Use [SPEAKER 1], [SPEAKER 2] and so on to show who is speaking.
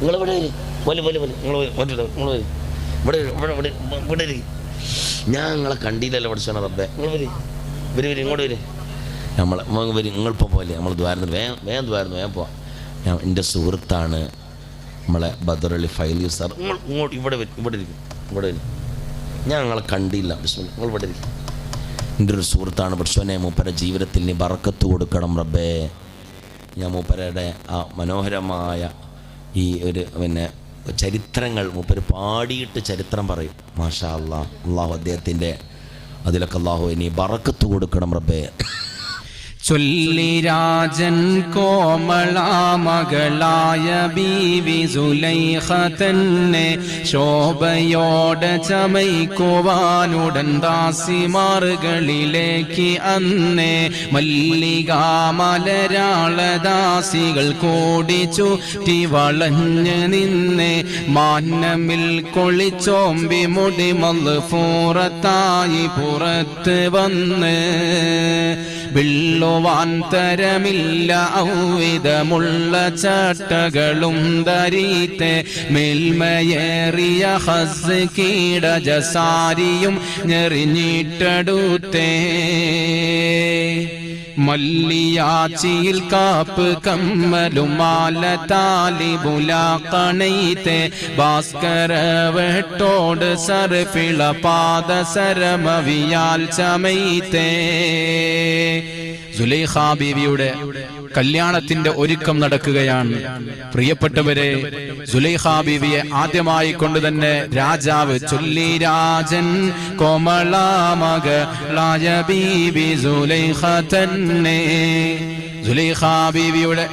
[SPEAKER 1] നിങ്ങൾ ഇവിടെ നിങ്ങൾ ഇവിടെ ഇവിടെ ഇവിടെ ഞാൻ നിങ്ങളെ കണ്ടില്ലല്ലോ പഠിച്ചാണ് റബ്ബെ വരും. വരി ഇങ്ങോട്ട് വരും. നമ്മൾ വരും. നിങ്ങളിപ്പോൾ പോലെ. നമ്മൾ ദ്വാരം വേഗം വേഗം ദ്വാരം വേഗം പോവാം. ഞാൻ എന്റെ സുഹൃത്താണ്. നമ്മളെ ബദറലി ഫൈലി സാർ. ഇങ്ങോട്ട് ഇവിടെ വരും ഇവിടെ ഇരിക്കും. ഇവിടെ വരും. ഞാൻ നിങ്ങളെ കണ്ടില്ല. നിങ്ങൾ ഇവിടെ ഇരിക്കും. എന്റെ ഒരു സുഹൃത്താണ്. പക്ഷേ മൂപ്പര ജീവിതത്തിൽ നീ ബറക്കത്ത് കൊടുക്കണം റബ്ബേ. ഞാൻ മൂപ്പരുടെ ആ മനോഹരമായ ഈ ഒരു പിന്നെ ചരിത്രങ്ങൾ മൂപ്പർ പാടിയിട്ട് ചരിത്രം പറയും. മാഷാ അള്ളാഹ് അള്ളാഹു അദ്ദേഹത്തിന്റെ അതിലൊക്കെ അള്ളാഹു ഇനി ബറക്കത്ത് കൊടുക്കണം റബ്ബേ.
[SPEAKER 2] ചൊല്ലി രാജൻ കോമളാമകളായ ബീവി സുലൈഹ തന്നെ ശോഭയോടെ ചമയ്ക്കുവാനുടൻ ദാസിമാറുകളിലേക്ക് അന്നേ. മല്ലികാമലരാളദാസികൾ കൂടിച്ചു ചുറ്റി വളഞ്ഞ് നിന്നെ. മാന്നമിൽ കൊളിച്ചോമ്പി മുടി പൂറത്തായി പുറത്ത് വന്ന് വിള്ളുവാൻ തരമില്ല ഔവിധമുള്ള ചട്ടകളും ധരീത്തെ മേൽമയേറിയ ഹസ് കീടജസാരിയും ഞെറിഞ്ഞിട്ടടുത്തേ. മല്ലിയാച്ചിയിൽ കാപ്പ് കമ്മലുമാല താലിബുലാക്കണൈത്തെ ഭാസ്കര വെട്ടോട് സർഫിള പാദ സരമവിയാൽ ചമൈത്തേ സുലൈഖ ബീവിയുടെ കല്യാണത്തിന്റെ ഒരുക്കം നടക്കുകയാണ്. പ്രിയപ്പെട്ടവരെ സുലൈഖ ബീവിയെ ആദ്യമായി കൊണ്ട് തന്നെ രാജാവ് ചൊല്ലി രാജൻ കോമളാമകളായ ബീവി സുലൈഖ തന്നെ. സുലൈഖ ബീവിയുടെ